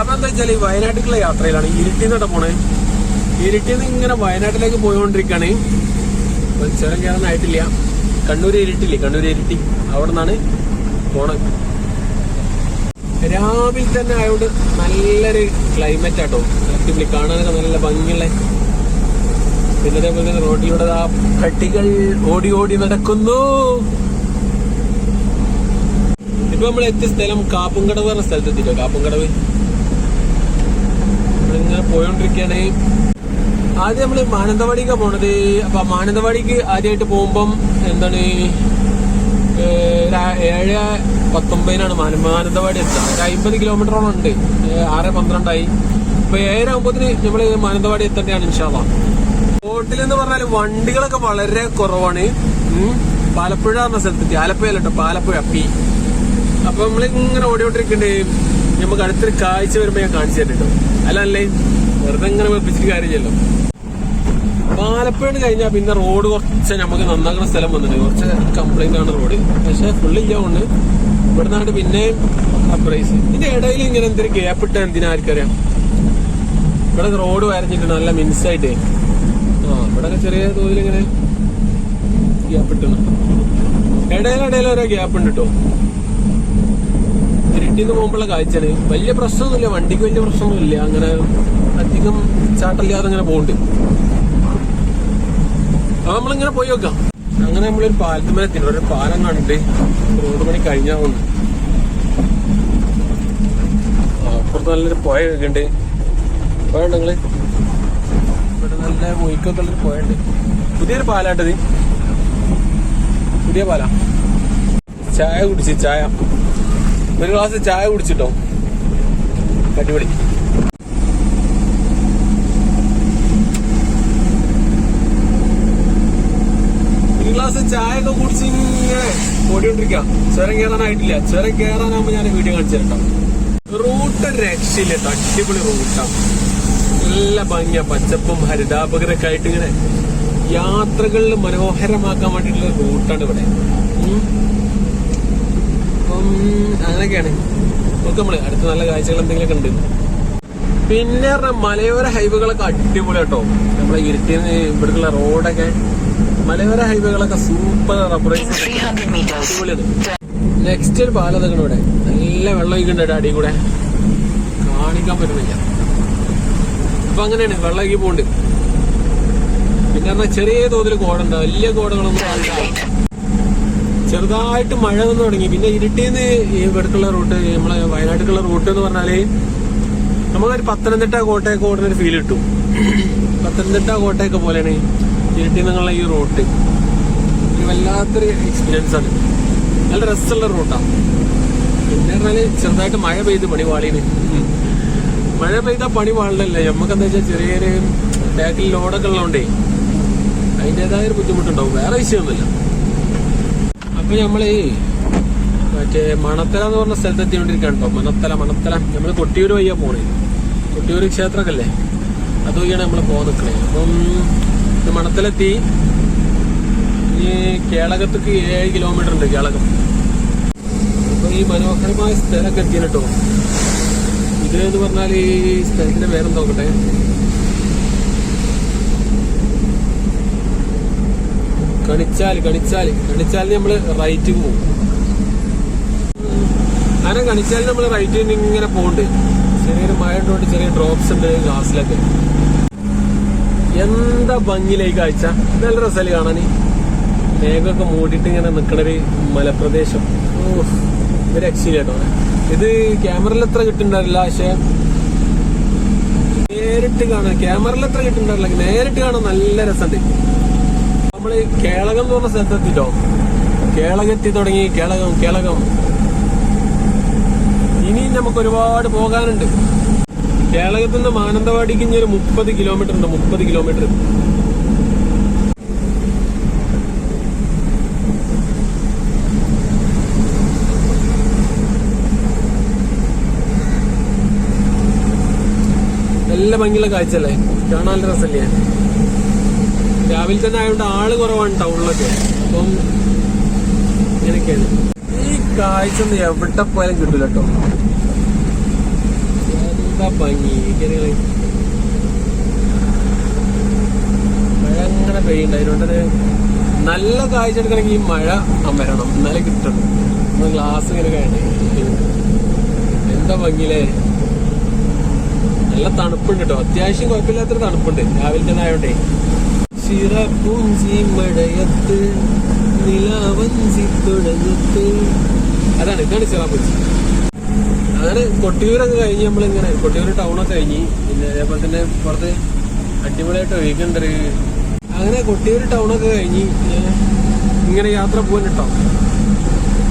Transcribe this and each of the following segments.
അപ്പൊ എന്താ വെച്ചാൽ ഈ വയനാട്ടിലേക്കുള്ള യാത്രയിലാണ്. ഇരുട്ടിന്നോട്ട് പോണേ? ഇരുട്ടിന്ന് ഇങ്ങനെ വയനാട്ടിലേക്ക് പോയോണ്ടിരിക്കാണ്. ചില കേരളം കയറാനായിട്ടില്ല കണ്ണൂർ ഇരുട്ടില്ലേ? കണ്ണൂർ ഇരുട്ടി. അവിടെ നിന്നാണ് പോണത് രാവിലെ തന്നെ ആയതുകൊണ്ട് നല്ലൊരു ക്ലൈമറ്റ് ആട്ടോ. അടിപൊളി. കാണാനൊക്കെ നല്ല ഭംഗിയുള്ള. പിന്നെ അതേപോലെ റോഡിലൂടെ ആ പട്ടികൾ ഓടി ഓടി നടക്കുന്നു. ഇപ്പൊ നമ്മൾ എത്തിയ സ്ഥലം കാപ്പുംകടവ് പറഞ്ഞ സ്ഥലത്ത് എത്തിയിട്ടോ കാപ്പുംകടവ്? പോയോണ്ടിരിക്കുകയാണ് ആദ്യം നമ്മൾ മാനന്തവാടിക്കാ പോണത്. അപ്പൊ മാനന്തവാടിക്ക് ആദ്യമായിട്ട് പോകുമ്പം എന്താണ് ഏഴ് പത്തൊമ്പതിനാണ് മാന- മാനന്തവാടി എത്തുക. ഒരു അമ്പത് കിലോമീറ്ററോളം ഉണ്ട്. ആറ് പന്ത്രണ്ടായി. അപ്പൊ ഏഴാകുമ്പോത്തിന് നമ്മൾ മാനന്തവാടി എത്തേണ്ടതാണ് ഇൻഷാല്ല റോട്ടിൽ എന്ന് പറഞ്ഞാൽ വണ്ടികളൊക്കെ വളരെ കുറവാണ്. പാലപ്പുഴ എന്ന സ്ഥലത്തെത്തി. ആലപ്പുഴ കേട്ടോ പാലപ്പുഴ പി. അപ്പൊ നമ്മളിങ്ങനെ ഓടിയോണ്ടിരിക്കണ്ടേ നമുക്ക് അടുത്തൊരു കാഴ്ച വരുമ്പോ ഞാൻ കാണിച്ചു തരുന്നുണ്ടോ അല്ലല്ലേ വെറുതെ ഇങ്ങനെ വെപ്പിച്ചിട്ട് കാര്യമില്ലല്ലോ. പാലപ്പുഴ കഴിഞ്ഞാൽ പിന്നെ റോഡ് കുറച്ച് നമുക്ക് നന്നാക്കുന്ന സ്ഥലം വന്നിട്ടുണ്ട്. കുറച്ച് കംപ്ലൈന്റ് ആണ് റോഡ്. പക്ഷെ ഫുള്ള് ഇല്ലാണ്ട് ഇവിടെ നിന്നാണ്ട് പിന്നെ അപ്രൈസ് ഇതിന്റെ ഇടയിൽ ഇങ്ങനെ എന്തൊരു ഗ്യാപ്പ് ഇട്ട എന്തിനാ ഇവിടെ റോഡ് വരഞ്ഞിട്ട് നല്ല മിൻസായിട്ട് ആ ഇവിടെ ചെറിയ തോതിൽ ഇങ്ങനെ ഗ്യാപ്പ് ഇട്ടണം ഇടയിലിടയിൽ ഓരോ ഗ്യാപ്പ് ഉണ്ട് കേട്ടോ ഇരുട്ടിന്ന് പോകുമ്പോഴുള്ള കാഴ്ചയാണ്. വലിയ പ്രശ്നമൊന്നുമില്ല. വണ്ടിക്ക് വലിയ പ്രശ്നമൊന്നുമില്ല. അങ്ങനെ അധികം ചാട്ടല്ലാതെ ഇങ്ങനെ പോകുന്നുണ്ട് അപ്പൊ നമ്മളിങ്ങനെ പോയി നോക്കാം. അങ്ങനെ നമ്മളൊരു പാലത്തുമേലെ തിന്നു ഒരു പാലം കണ്ടിട്ട് റോഡ് പണി കഴിഞ്ഞാൽ വന്നു. അപ്പുറത്ത് നല്ലൊരു പുഴ ഒക്കെ ഉണ്ട് പുഴ നിങ്ങൾ? ഇവിടെ നല്ല മൊയ്ക്കൊക്കെ ഉള്ളൊരു പുഴ ഉണ്ട് പുതിയൊരു പാലാട്ടത് പുതിയ പാലാ. ചായ കുടിച്ച് ചായ. ഒരു ഗ്ലാസ് ചായ കുടിച്ചിട്ടോ? അടിപൊളി ഒരു ഗ്ലാസ് ചായ ഒക്കെ കുടിച്ച് ഇങ്ങനെ ഓടിക്കൊണ്ടിരിക്കാം. ചുരം കയറാനായിട്ടില്ല ചുരം കയറാനാകുമ്പോ ഞാൻ വീഡിയോ കാണിച്ചു തരട്ടോ. റൂട്ട് രക്ഷയില്ല. തട്ടിപ്പൊളി റൂട്ടാണ് നല്ല ഭംഗിയ. പച്ചപ്പും ഹരിതാപകരൊക്കെ ആയിട്ട് ഇങ്ങനെ യാത്രകളിൽ മനോഹരമാക്കാൻ വേണ്ടിയിട്ടുള്ള റൂട്ടാണ് ഇവിടെ. അങ്ങനെയൊക്കെയാണ്. നോക്ക് നമ്മൾ അടുത്ത നല്ല കാഴ്ചകൾ എന്തെങ്കിലുമൊക്കെ ഉണ്ട്. പിന്നെ പറഞ്ഞ മലയോര ഹൈവേകളൊക്കെ അടിപൊളി കേട്ടോ നമ്മളെ ഇരുട്ടിന്ന് ഇവിടേക്കുള്ള റോഡൊക്കെ മലയോര ഹൈവേകളൊക്കെ സൂപ്പർ റബ്ബറൈസ് 300 meters. അടിപൊളിയാണ്. നെക്സ്റ്റ് ഒരു പാലം ഇതൊക്കെ നല്ല വെള്ളം ഒഴിക്കുന്നുണ്ട് അടി കൂടെ. കാണിക്കാൻ പറ്റുന്നില്ല. ഇപ്പൊ അങ്ങനെയാണ് വെള്ളം ഒഴുകി പോണ്ട്. പിന്നെ പറഞ്ഞാൽ ചെറിയ തോതിൽ കോടുണ്ട്. വലിയ കോടകളൊന്നും ചെറുതായിട്ട് മഴ വന്നു തുടങ്ങി. പിന്നെ ഇരുട്ടിന്ന് ഈ ഇവിടേക്കുള്ള റൂട്ട് നമ്മളെ വയനാട്ടിലേക്കുള്ള റൂട്ട് എന്ന് പറഞ്ഞാൽ നമ്മളൊരു പത്തനംതിട്ട കോട്ടയൊക്കെ ഓടുന്ന ഒരു ഫീൽ കിട്ടും. പത്തനംതിട്ട കോട്ടയൊക്കെ പോലെയാണ്. ഇരുട്ടി നിന്നുള്ള ഈ റോഡ് വല്ലാത്തൊരു എക്സ്പീരിയൻസ് ആണ്. നല്ല രസമുള്ള റൂട്ടാണ് പിന്നെ പറഞ്ഞാൽ ചെറുതായിട്ട് മഴ പെയ്ത് പണി വാളിന്. മഴ പെയ്താൽ പണി വാളിലല്ലേ. നമുക്ക് എന്താ വെച്ചാൽ ചെറിയൊരു ബാക്കിൽ ലോഡൊക്കെ ഉള്ളതുകൊണ്ടേ അതിന്റെതായ ഒരു ബുദ്ധിമുട്ടുണ്ടാവും. വേറെ വിഷയമൊന്നുമില്ല. അപ്പൊ നമ്മൾ മറ്റേ മണത്തല എന്ന് പറഞ്ഞ സ്ഥലത്ത് എത്തിക്കൊണ്ടിരിക്കുകയാണ് കേട്ടോ. മണത്തല മണത്തല. നമ്മൾ കൊട്ടിയൂർ വയ്യാ പോണേ. കൊട്ടിയൂർ ക്ഷേത്രമൊക്കെ അല്ലേ? അത് വഴിയാണ് നമ്മൾ പോകുന്നത് അപ്പം ഇത് മണത്തിലെത്തി. ഈ കേളകത്തേക്ക് ഏഴ് കിലോമീറ്റർ ഉണ്ട് കേളകം. അപ്പൊ ഈ മനോഹരമായ സ്ഥലമൊക്കെ എത്തിയാണ് കേട്ടോ ഇത് എന്ന് പറഞ്ഞാൽ ഈ സ്ഥലത്തിന്റെ പേര് നോക്കട്ടെ? കണിച്ചാൽ കണിച്ചാൽ കണിച്ചാലിന് നമ്മൾ റൈറ്റ് പോകും അങ്ങനെ കണിച്ചാലിന് നമ്മൾ റൈറ്റ് ഇങ്ങനെ പോകുന്നുണ്ട് ചെറിയൊരു മഴ ഉണ്ടോണ്ട് ചെറിയ ഡ്രോപ്സ് ഉണ്ട് ഗ്ലാസ്സിലൊക്കെ എന്താ ഭംഗിയിലെ ഈ കാഴ്ച? നല്ല രസമല്ലേ കാണാൻ? മേഘമൊക്കെ മൂടിയിട്ട് ഇങ്ങനെ നിൽക്കണൊരു മലപ്രദേശം. ഒരു രക്ഷയില്ല കേട്ടോ. ഇത് ക്യാമറയിൽ എത്ര കിട്ടുന്നുണ്ടാവില്ല പക്ഷെ നേരിട്ട് കാണാൻ ക്യാമറയിൽ എത്ര കിട്ടുന്നുണ്ടാവില്ല നേരിട്ട് കാണാൻ നല്ല രസമുണ്ട്. നമ്മൾ കേളകം എന്ന് പറഞ്ഞ സ്ഥലത്തെത്തിട്ടോ? കേളകെത്തി തുടങ്ങി കേളകം കേളകം. ഇനിയും നമുക്ക് ഒരുപാട് പോകാനുണ്ട്. കേളകത്ത് നിന്ന് മാനന്തവാടിക്ക് ഇനി ഒരു മുപ്പത് കിലോമീറ്റർ ഉണ്ട്. മുപ്പത് കിലോമീറ്റർ നല്ല ഭംഗിയുള്ള കാഴ്ചയല്ലേ? കാണാൻ നല്ല രസമല്ലേ? രാവിലെ തന്നെ ആയതുകൊണ്ട് ആൾ കുറവാണ് ടൗണിലൊക്കെ. അപ്പം ഇങ്ങനെയൊക്കെയാണ്. ഈ കാഴ്ച ഒന്നും എവിടെ പോയാലും കിട്ടില്ല കേട്ടോ. എന്താ ഭംഗി ഇങ്ങനെ മഴ അങ്ങനെ പെയ്യുണ്ട് അതിനോണ്ടത് നല്ല കാഴ്ച എടുക്കണമെങ്കിൽ ഈ മഴ അമരണം. എന്നാലേ കിട്ടണം നമ്മൾ ഗ്ലാസ് ഇങ്ങനെ കഴിഞ്ഞു എന്താ ഭംഗിയിലേ? നല്ല തണുപ്പുണ്ട് കേട്ടോ. അത്യാവശ്യം കുഴപ്പമില്ലാത്തൊരു തണുപ്പുണ്ട്. രാവിലെ തന്നെ ആയോട്ടെ ചിറപ്പൂഞ്ചി മഴയത്ത് നിലവഞ്ചി തുടങ്ങത്ത്. അതാണ്. ഇതാണ് ചിറാപ്പൂഞ്ചി അങ്ങനെ കൊട്ടിയൂരൊക്കെ കഴിഞ്ഞ് നമ്മളിങ്ങനെ കൊട്ടിയൂർ ടൗണൊക്കെ കഴിഞ്ഞ് പിന്നെ അതേപോലെ തന്നെ പുറത്ത് അടിപൊളിയായിട്ട് ഒഴിക്കണ്ടത് അങ്ങനെ കൊട്ടിയൂർ ടൗണൊക്കെ കഴിഞ്ഞ് ഇങ്ങനെ യാത്ര പോകാൻ കേട്ടോ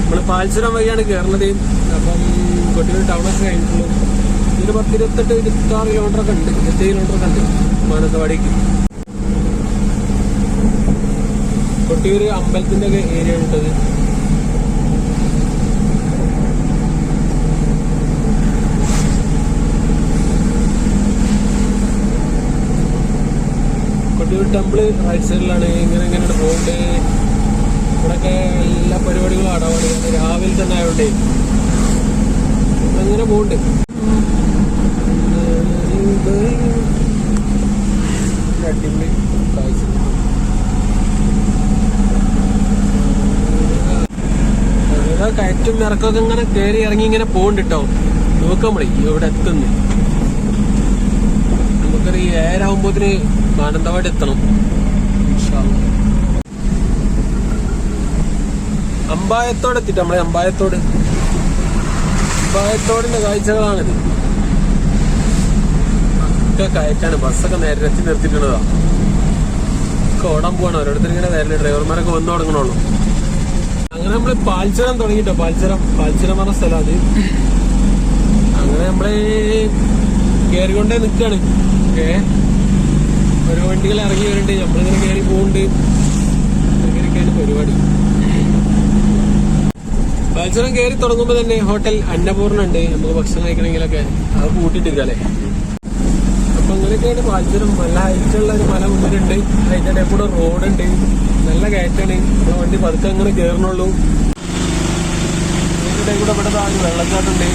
നമ്മൾ പാൽച്ചുരം വഴിയാണ് കയറുന്നത് അപ്പം കൊട്ടിയൂർ ടൗണൊക്കെ കഴിഞ്ഞിട്ടുള്ളൂ. ഒരു പത്ത് ഇരുപത്തെട്ട് ഇരുപത്താറ് കിലോമീറ്റർ ഒക്കെ ഉണ്ട്. ഇരുപത്തി കിലോമീറ്റർ ഒക്കെ ഉണ്ട് മാനന്തവാടിക്ക്. കൊട്ടിയൂർ അമ്പലത്തിന്റെ ഒക്കെ ഏരിയ ഉണ്ടത് കൊട്ടിയൂർ ടെമ്പിൾ റൈറ്റ് സൈഡിലാണ് ഇങ്ങനെ ഇങ്ങനെ പോകേണ്ടത് ഇവിടെയൊക്കെ എല്ലാ പരിപാടികളും അടവാണ് രാവിലെ തന്നെ ആയതുകൊണ്ടേ അങ്ങനെ പോകണ്ട് അടിപൊളി കാഴ്ച കയറ്റും ഇറക്കമൊക്കെ ഇങ്ങനെ കയറി ഇറങ്ങി ഇങ്ങനെ പോകണ്ടിട്ടോ നോക്കാം നമ്മളെ ഇവിടെ എത്തുന്നു. നമുക്കൊരു ഏഴാവുമ്പോത്തിന് മാനന്തവാടി എത്തണം. അമ്പായത്തോട് എത്തിട്ട് നമ്മളെ അമ്പായത്തോട്. അമ്പായത്തോടിന്റെ കാഴ്ചകളാണിത്. ഒക്കെ കയറ്റാണ്. ബസ്സൊക്കെ നിരത്തി നിർത്തിയിട്ടുള്ളതാ. ഒക്കെ ഓടാൻ പോവാണ്. ഓരോരുത്തർ ഇങ്ങനെ വരൽ ഡ്രൈവർമാരൊക്കെ വന്നു തുടങ്ങണുള്ളൂ. അങ്ങനെ നമ്മൾ പാൽച്ചുരം തുടങ്ങിട്ടോ പാൽച്ചുരം പാൽച്ചുരം പറഞ്ഞ സ്ഥലം അത്. അങ്ങനെ നമ്മൾ കേറിക്കൊണ്ടേ നിൽക്കാണ് ഏ? ഒരു വണ്ടികൾ ഇറങ്ങി വരുന്നുണ്ട് നമ്മളിങ്ങനെ കയറി പോകുന്നുണ്ട് അങ്ങനെയൊക്കെയാണ് പരിപാടി. മത്സരം കയറി തുടങ്ങുമ്പോ തന്നെ ഹോട്ടൽ അന്നപൂർണ ഉണ്ട് നമുക്ക് ഭക്ഷണം കഴിക്കണമെങ്കിലൊക്കെ അത് കൂട്ടിട്ടിരിക്കാല്ലേ അപ്പൊ അങ്ങനെയൊക്കെയാണ് മത്സരം. നല്ല ഹൈറ്റുള്ള ഒരു മല മുന്നിലുണ്ട്. അതിന്റെ ഇടയിൽ കൂടെ റോഡുണ്ട്. നല്ല കയറ്റാണ്. നമ്മുടെ വണ്ടി പതുക്കെ അങ്ങനെ കയറണുള്ളൂ ഇടയിൽ കൂടെ ഇവിടെ താഴെ വെള്ളച്ചാട്ടുണ്ട്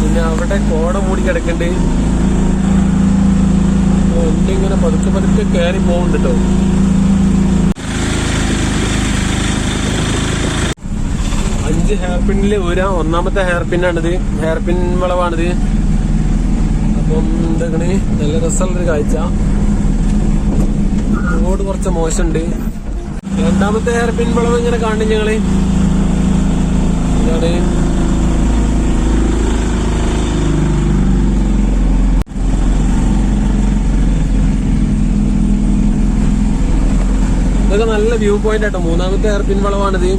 പിന്നെ അവിടെ കോട മൂടി കിടക്കുന്നുണ്ട് വണ്ടി ഇങ്ങനെ പതുക്കെ പതുക്കെ കയറി പോകുന്നുണ്ട് കേട്ടോ അഞ്ച് ഹെയർ പിന്നിൽ ഒന്നാമത്തെ ഹെയർ പിന്നാണിത് ഹെയർ പിൻ വളവാണിത്. അപ്പം എന്താണ് നല്ല രസമുള്ളൊരു കാഴ്ച. റോഡ് കുറച്ച് മോശമുണ്ട്. രണ്ടാമത്തെ ഹെയർ പിൻ വളവ് ഇങ്ങനെ കാണുന്നു ഞങ്ങൾ. ഇതൊക്കെ നല്ല വ്യൂ പോയിന്റ് ആട്ടോ. മൂന്നാമത്തെ ഹെയർ പിൻ വളവാണിത്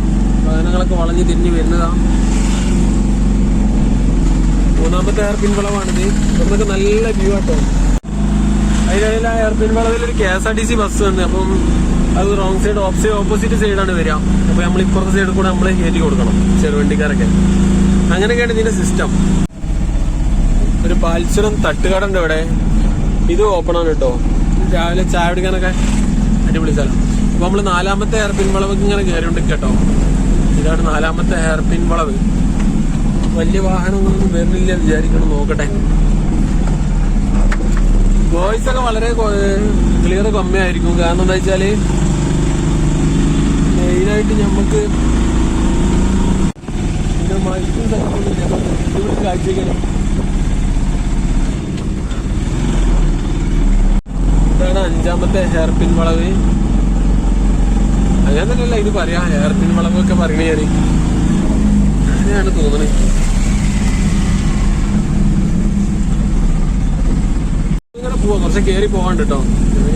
വാഹനങ്ങളൊക്കെ വളഞ്ഞ് തിരിഞ്ഞ് വരുന്നതാണ് മൂന്നാമത്തെ ഹെയർ പിൻ വളവാണിത് ഇവിടുന്നൊക്കെ നല്ല വ്യൂ ആട്ടോ. അതിനിടയിൽ ആ ഹെയർ പിൻ വളവിൽ ഒരു K S R T C bus വന്നു. അപ്പം അത് റോങ് സൈഡ് ഓപ്പോസിറ്റ് ഓപ്പോസിറ്റ് സൈഡാണ് വരിക. അപ്പൊ നമ്മൾ ഇപ്പുറത്തെ സൈഡിൽ കൂടെ നമ്മൾ കയറ്റി കൊടുക്കണം. ചെറുവണ്ടിക്കാരൊക്കെ അങ്ങനെയൊക്കെയാണ് ഇതിന്റെ സിസ്റ്റം ഒരു പാൽച്ചുരം തട്ടുകടണ്ട് ഇവിടെ ഇത് ഓപ്പൺ ആണ് കേട്ടോ. രാവിലെ ചായ കുടിക്കാനൊക്കെ അടിപൊളി സ്ഥലം. അപ്പൊ നമ്മൾ നാലാമത്തെ ഹെയർ പിൻ വളവ് ഇങ്ങനെ കയറിയുണ്ട് കേട്ടോ ഇതാണ് നാലാമത്തെ ഹെയർ പിൻ വളവ്. വലിയ വാഹനങ്ങളൊന്നും വരുന്നില്ല വിചാരിക്കണം നോക്കട്ടെ. വോയിസ് ഒക്കെ വളരെ ക്ലിയർ കമ്മിയായിരിക്കും. കാരണം എന്താ വെച്ചാൽ മെയിനായിട്ട് ഞമ്മക്ക് പിന്നെ ഇതാണ് അഞ്ചാമത്തെ ഹെയർ പിൻ വളവ്. അങ്ങനെ തന്നെയല്ല ഇത് പറയാ? ഹെയർ വളമൊക്കെ പറയണേ ഞാൻ അങ്ങനെയാണ് തോന്നണേ. കുറച്ച് കയറി പോകാണ്ട് കേട്ടോ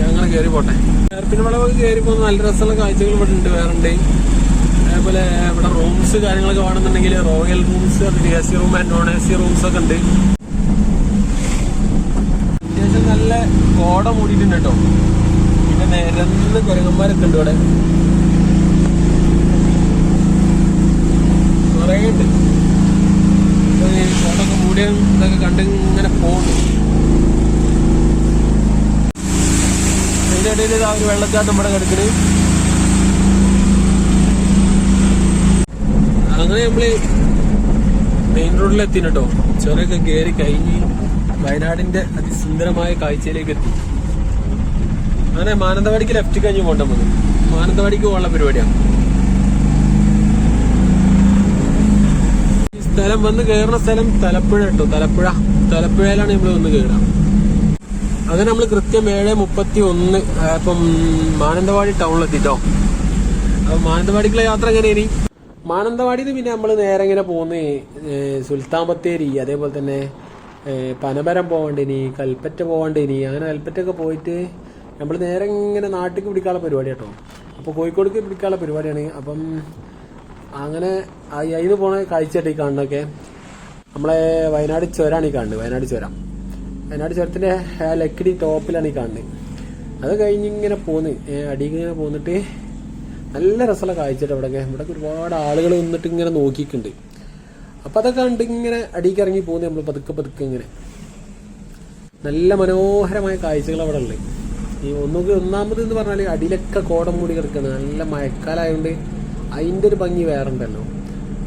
അങ്ങനെ കയറി പോട്ടെ. ഹെയർ പിൻ വളവൊക്കെ കയറി പോകുന്ന നല്ല രസമുള്ള കാഴ്ചകൾ ഇവിടെ ഉണ്ട് വേറെ ഉണ്ട്. അതേപോലെ ഇവിടെ റൂംസ് കാര്യങ്ങളൊക്കെ വേണമെന്നുണ്ടെങ്കിൽ royal rooms A C room and non A C rooms ഒക്കെ ഉണ്ട്. അത്യാവശ്യം നല്ല കോട മൂടിയിട്ടുണ്ട് കേട്ടോ പിന്നെ നിരന്ന് കുരങ്ങന്മാരൊക്കെ ഉണ്ട് ഇവിടെ കുറേ ഉണ്ട് അപ്പൊ ഈ മൂടിയ ഇതൊക്കെ കണ്ട് ഇങ്ങനെ പോകുന്നു. അതിന്റെ ഇടയിൽ ഇതാ ഒരു വെള്ളച്ചാട്ടം ഇവിടെ കിടക്കണ്. അങ്ങനെ നമ്മൾ മെയിൻ റോഡിലെത്തി കേട്ടോ ചുരമൊക്കെ കയറി കഴിഞ്ഞ് വയനാടിന്റെ അതിസുന്ദരമായ കാഴ്ചയിലേക്ക് എത്തി. അങ്ങനെ മാനന്തവാടിക്ക് ലെഫ്റ്റ് കഴിഞ്ഞ് പോകണ്ട മതി മാനന്തവാടിക്ക് പോകാനുള്ള പരിപാടിയാണ് സ്ഥലം വന്ന് കയറുന്ന സ്ഥലം തലപ്പുഴ കേട്ടോ. തലപ്പുഴ. തലപ്പുഴയിലാണ് നമ്മൾ വന്ന് കയറാം അങ്ങനെ നമ്മൾ കൃത്യം ഏഴ് മുപ്പത്തി ഒന്ന് ഇപ്പം മാനന്തവാടി ടൗണിലെത്തിട്ടോ അപ്പൊ മാനന്തവാടിക്കുള്ള യാത്ര എങ്ങനെയാണ് മാനന്തവാടിയിൽ നിന്ന് പിന്നെ നമ്മൾ നേരെ ഇങ്ങനെ പോകുന്നത് സുൽത്താൻ ബത്തേരി അതേപോലെ തന്നെ പനമരം പോകണ്ടിനി കൽപ്പറ്റ പോകണ്ടിനി അങ്ങനെ കൽപ്പറ്റൊക്കെ പോയിട്ട് നമ്മൾ നേരെ ഇങ്ങനെ നാട്ടിലേക്ക് പിടിക്കാനുള്ള പരിപാടി കേട്ടോ. അപ്പോൾ കോഴിക്കോടേക്ക് പിടിക്കാനുള്ള പരിപാടിയാണ്. അപ്പം അങ്ങനെ അതിന് പോണ കാഴ്ചയായിട്ട് ഈ കാണുന്നൊക്കെ നമ്മളെ വയനാട് ചുരമാണ് ഈ കാണുന്നത് വയനാട് ചുരം. വയനാട് ചുരത്തിന്റെ ലക്കിടി ടോപ്പിലാണ് ഈ കാണുന്നത് അത് കഴിഞ്ഞ് ഇങ്ങനെ പോന്ന് അടിയിൽ ഇങ്ങനെ പോന്നിട്ട് നല്ല രസമുള്ള കാഴ്ചയുടെ ഇവിടെയൊക്കെ ഇവിടെ ഒരുപാട് ആളുകൾ നിന്നിട്ട് ഇങ്ങനെ നോക്കിയിട്ടുണ്ട്. അപ്പൊ അതൊക്കെ കണ്ട് ഇങ്ങനെ അടിയിലേക്ക് ഇറങ്ങി പോകുന്നത് നമ്മൾ പതുക്കെ പതുക്കെ ഇങ്ങനെ. നല്ല മനോഹരമായ കാഴ്ചകൾ അവിടെ ഉള്ളത്. ഈ ഒന്നുകൂടി ഒന്നാമത് എന്ന് പറഞ്ഞാൽ അടിയിലൊക്കെ കോടം മൂടി കിടക്കുന്നത് നല്ല മഴക്കാലമായതുകൊണ്ട് അതിന്റെ ഒരു ഭംഗി വേറെ ഉണ്ടല്ലോ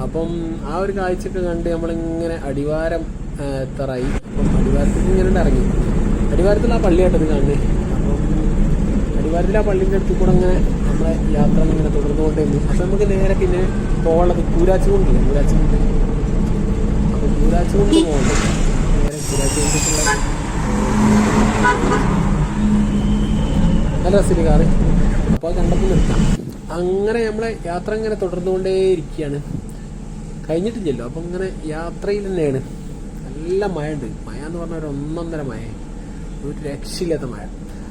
അപ്പം ആ ഒരു കാഴ്ചയൊക്കെ കണ്ട് നമ്മളിങ്ങനെ അടിവാരം എത്തറായി. അപ്പം അടിവാരത്തിൽ ഇങ്ങനെ ഇറങ്ങി. അടിവാരത്തിൽ ആ പള്ളിയായിട്ടത് കാണുന്നത് അപ്പം അടിവാരത്തിൽ ആ പള്ളിന്റെ അടുത്ത് കൂടെ അങ്ങനെ നമ്മളെ യാത്ര ഇങ്ങനെ തുടർന്നുകൊണ്ടിരുന്നു അപ്പം നമുക്ക് നേരെ പിന്നെ പോകാനുള്ളത് കൂരാച്ചുകൊണ്ട് അപ്പം കൂരാച്ചുകൊണ്ട് പോകണ്ടത് നേരെ കൂരാച്ചുകൊണ്ടിട്ടുള്ള നല്ല രസമില്ല കാറ്? അപ്പോൾ കണ്ടപ്പോൾ നിർത്താം. അങ്ങനെ നമ്മളെ യാത്ര ഇങ്ങനെ തുടർന്നുകൊണ്ടേ ഇരിക്കുകയാണ് കഴിഞ്ഞിട്ടില്ലല്ലോ അപ്പം ഇങ്ങനെ യാത്രയിൽ തന്നെയാണ്. നല്ല മഴ ഉണ്ട് മഴ എന്ന് പറഞ്ഞാൽ ഒരു ഒന്നൊന്നര മഴ. ഒരു രക്ഷയില്ലാത്ത മഴ.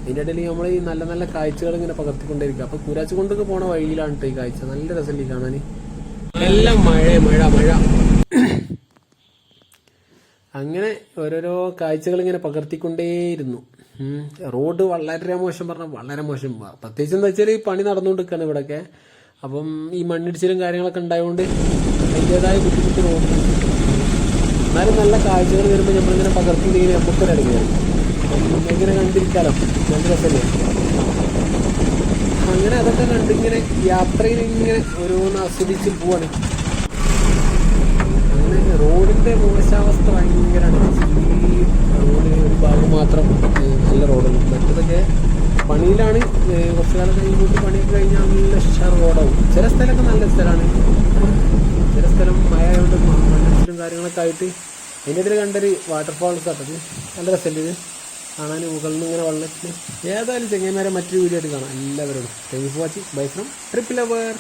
അതിന്റെ ഇടയിൽ നമ്മൾ ഈ നല്ല നല്ല കാഴ്ചകൾ ഇങ്ങനെ പകർത്തിക്കൊണ്ടേയിരിക്കുക. അപ്പോൾ കുരാച്ചു കൊണ്ടൊക്കെ പോണ വഴിയിലാണ് ഈ കാഴ്ച. നല്ല രസമില്ല കാണാൻ നല്ല മഴ മഴ മഴ. അങ്ങനെ ഓരോരോ കാഴ്ചകൾ ഇങ്ങനെ പകർത്തിക്കൊണ്ടേയിരുന്നു. റോഡ് വളരെ മോശം പറഞ്ഞാൽ വളരെ മോശം. പ്രത്യേകിച്ച് എന്താ വെച്ചാൽ പണി നടന്നുകൊണ്ടിരിക്കുകയാണ് ഇവിടെയൊക്കെ അപ്പം ഈ മണ്ണിടിച്ചിലും കാര്യങ്ങളൊക്കെ ഉണ്ടായതുകൊണ്ട് അതിന്റെതായ ബുദ്ധിമുട്ട് റോഡ് എന്നാലും നല്ല കാഴ്ചകൾ വരുമ്പോൾ നമ്മളിങ്ങനെ പകർത്തി ഇങ്ങനെ അടങ്ങിയാണ് അപ്പം ഇങ്ങനെ കണ്ടിരിക്കാലോ. നല്ല രസമല്ലേ അങ്ങനെ അതൊക്കെ കണ്ടിങ്ങനെ യാത്രയിൽ ഇങ്ങനെ ഓരോന്ന് ആസ്വദിച്ച് പോവാണ്. അങ്ങനെ റോഡിന്റെ മോശാവസ്ഥ ഭയങ്കരമാണ് ഈ റോഡിന് ഒരു ഭാഗം മാത്രം ഏഹ്, നല്ല റോഡുണ്ട് മറ്റതൊക്കെ പണിയിലാണ് ഏഹ്, കുറച്ച് കാലം കഴിയുമ്പോൾ പണിയൊക്കെ കഴിഞ്ഞാൽ നല്ല ഉഷാർ റോഡാവും ചില സ്ഥലമൊക്കെ നല്ല സ്ഥലമാണ് ചില സ്ഥലം മഴ ആയതുകൊണ്ട് മ- മണ്ണിടിച്ചിലും കാര്യങ്ങളൊക്കെ ആയിട്ട് അതിന്റെ ഇതിൽ കണ്ടൊരു വാട്ടർഫാൾസ് ആട്ടത് നല്ല രസമുണ്ട് ഇത്. കാണാൻ മുകളിൽ നിന്ന് ഇങ്ങനെ വെള്ളത്തിൽ ഏതായാലും ചെങ്ങന്മാരെ മറ്റൊരു വീഡിയോ ആയിട്ട് കാണാം. എല്ലാവരോടും. Thank you for watching bye from trip lover